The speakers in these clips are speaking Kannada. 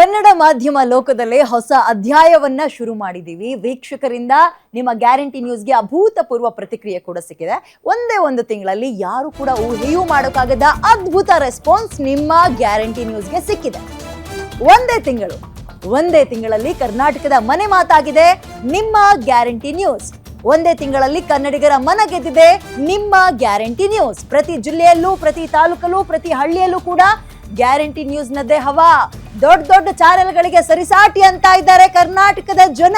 ಕನ್ನಡ ಮಾಧ್ಯಮ ಲೋಕದಲ್ಲೇ ಹೊಸ ಅಧ್ಯಾಯವನ್ನ ಶುರು ಮಾಡಿದ್ದೀವಿ ವೀಕ್ಷಕರಿಂದ ನಿಮ್ಮ ಗ್ಯಾರಂಟಿ ನ್ಯೂಸ್ಗೆ ಅಭೂತಪೂರ್ವ ಪ್ರತಿಕ್ರಿಯೆ ಕೂಡ ಸಿಕ್ಕಿದೆ. ಒಂದೇ ಒಂದು ತಿಂಗಳಲ್ಲಿ ಯಾರು ಕೂಡ ಊಹೆಯೂ ಮಾಡೋಕ್ಕಾಗದ ಅದ್ಭುತ ರೆಸ್ಪಾನ್ಸ್ ನಿಮ್ಮ ಗ್ಯಾರಂಟಿ ನ್ಯೂಸ್ಗೆ ಸಿಕ್ಕಿದೆ. ಒಂದೇ ತಿಂಗಳು, ಒಂದೇ ತಿಂಗಳಲ್ಲಿ ಕರ್ನಾಟಕದ ಮನೆ ಮಾತಾಗಿದೆ, ನಿಮ್ಮ ಗ್ಯಾರಂಟಿ ನ್ಯೂಸ್. ಒಂದೇ ತಿಂಗಳಲ್ಲಿ ಕನ್ನಡಿಗರ ಮನ ಗೆದ್ದಿದೆ, ನಿಮ್ಮ ಗ್ಯಾರಂಟಿ ನ್ಯೂಸ್. ಪ್ರತಿ ಜಿಲ್ಲೆಯಲ್ಲೂ, ಪ್ರತಿ ತಾಲೂಕಲ್ಲೂ, ಪ್ರತಿ ಹಳ್ಳಿಯಲ್ಲೂ ಕೂಡ ಗ್ಯಾರಂಟಿ ನ್ಯೂಸ್ನದ್ದೇ ಹವಾ. ದೊಡ್ಡ ದೊಡ್ಡ ಚಾನೆಲ್ಗಳಿಗೆ ಸರಿಸಾಟಿ ಅಂತ ಇದ್ದಾರೆ ಕರ್ನಾಟಕದ ಜನ.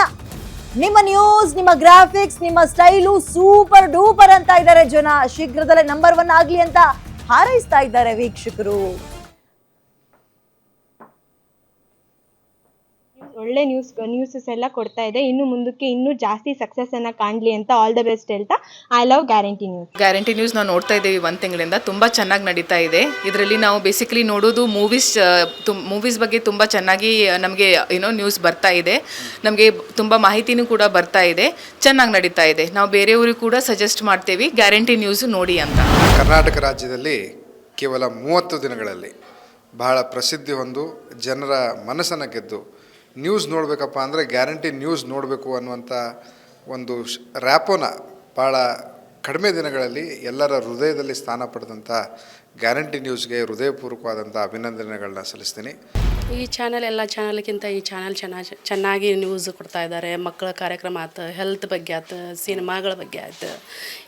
ನಿಮ್ಮ ನ್ಯೂಸ್ ನಿಮ್ಮ ಗ್ರಾಫಿಕ್ಸ್ ನಿಮ್ಮ ಸ್ಟೈಲು ಸೂಪರ್ ಡೂಪರ್ ಅಂತ ಇದ್ದಾರೆ ಜನ. ಶೀಘ್ರದಲ್ಲೇ ನಂಬರ್ ಒನ್ ಆಗ್ಲಿ ಅಂತ ಹಾರೈಸ್ತಾ ಇದ್ದಾರೆ ವೀಕ್ಷಕರು. ಒಳ್ಳೆ ನ್ಯೂಸ್ ನ್ಯೂಸಸ್ ಎಲ್ಲ ಕೊಡ್ತಾ ಇದೆ. ಇನ್ನು ಮುಂದಕ್ಕೆ ಇನ್ನೂ ಜಾಸ್ತಿ ಸಕ್ಸಸ್ ಅನ್ನ ಕಾಣಲಿ ಅಂತ ಆಲ್ ದ ಬೆಸ್ಟ್ ಹೇಳ್ತಾ I love guarantee news guarantee news ನಾವು ನೋಡ್ತಾ ಇದ್ದೀವಿ ಒಂದು ತಿಂಗಳಿಂದ. ತುಂಬ ಚೆನ್ನಾಗಿ ನಡೀತಾ ಇದೆ. ಇದರಲ್ಲಿ ನಾವು ಬೇಸಿಕಲಿ ನೋಡೋದು ಮೂವೀಸ್ ಮೂವೀಸ್ ಬಗ್ಗೆ ತುಂಬ ಚೆನ್ನಾಗಿ ನಮಗೆ ಏನೋ ನ್ಯೂಸ್ ಬರ್ತಾ ಇದೆ. ನಮಗೆ ತುಂಬ ಮಾಹಿತಿನೂ ಕೂಡ ಬರ್ತಾ ಇದೆ. ಚೆನ್ನಾಗಿ ನಡೀತಾ ಇದೆ. ನಾವು ಬೇರೆಯವ್ರಿಗೂ ಕೂಡ ಸಜೆಸ್ಟ್ ಮಾಡ್ತೇವೆ ಗ್ಯಾರಂಟಿ ನ್ಯೂಸ್ ನೋಡಿ ಅಂತ. ಕರ್ನಾಟಕ ರಾಜ್ಯದಲ್ಲಿ ಕೇವಲ ಮೂವತ್ತು ದಿನಗಳಲ್ಲಿ ಬಹಳ ಪ್ರಸಿದ್ಧಿ ಹೊಂದು ಜನರ ಮನಸ್ಸನ್ನು ಗೆದ್ದು ನ್ಯೂಸ್ ನೋಡಬೇಕಪ್ಪ ಅಂದರೆ ಗ್ಯಾರಂಟಿ ನ್ಯೂಸ್ ನೋಡಬೇಕು ಅನ್ನುವಂಥ ಒಂದು ಶ್- ರ್ಯಾಪೋನ ಭಾಳ ಕಡಿಮೆ ದಿನಗಳಲ್ಲಿ ಎಲ್ಲರ ಹೃದಯದಲ್ಲಿ ಸ್ಥಾನ ಪಡೆದಂಥ ಗ್ಯಾರಂಟಿ ನ್ಯೂಸ್ಗೆ ಹೃದಯಪೂರ್ವಕವಾದಂಥ ಅಭಿನಂದನೆಗಳನ್ನ ಸಲ್ಲಿಸ್ತೀನಿ. ಈ ಚಾನಲ್ ಎಲ್ಲ ಚಾನಲ್ಗಿಂತ ಈ ಚಾನಲ್ ಚೆನ್ನಾಗಿ ಚೆನ್ನಾಗಿ ನ್ಯೂಸ್ ಕೊಡ್ತಾ ಇದ್ದಾರೆ. ಮಕ್ಕಳ ಕಾರ್ಯಕ್ರಮ ಆಯ್ತು ಹೆಲ್ತ್ ಬಗ್ಗೆ ಆಯ್ತು ಸಿನಿಮಾಗಳ ಬಗ್ಗೆ ಆಯ್ತು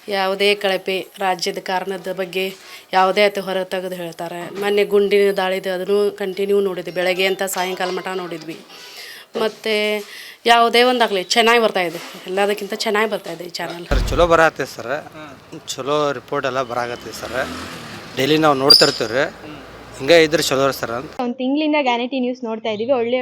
ಯಾವುದೇ ಕಳಪೆ ರಾಜ್ಯದ ಕಾರಣದ ಬಗ್ಗೆ ಯಾವುದೇ ಆಯ್ತು ಹೊರ ತೆಗೆದು ಹೇಳ್ತಾರೆ. ಮೊನ್ನೆ ಗುಂಡಿನ ದಾಳಿದು ಅದನ್ನು ಕಂಟಿನ್ಯೂ ನೋಡಿದ್ವಿ. ಬೆಳಗ್ಗೆ ಅಂತ ಸಾಯಂಕಾಲ ಮಠ ನೋಡಿದ್ವಿ. ಮತ್ತು ಯಾವುದೇ ಒಂದಾಗಲಿ ಚೆನ್ನಾಗಿ ಬರ್ತಾ ಇದೆ. ಎಲ್ಲದಕ್ಕಿಂತ ಚೆನ್ನಾಗಿ ಬರ್ತಾ ಇದೆ ಈ ಚಾನಲ್ ಸರ್ ಚಲೋ ಬರತ್ತೆ ಸರ್. ಚಲೋ ರಿಪೋರ್ಟ್ ಎಲ್ಲ ಬರಾಗತ್ತೆ ಸರ್. ಡೈಲಿ ನಾವು ನೋಡ್ತಾ ಇರ್ತೀವಿ ರೀ ಹಿಂಗೆ ಇದ್ರೆ ಚಲೋ ಸರ್ ಅಂತ. ಒಂದು ತಿಂಗಳಿಂದ ಗ್ಯಾರಂಟಿ ನ್ಯೂಸ್ ನೋಡ್ತಾ ಇದೀವಿ. ಒಳ್ಳೆ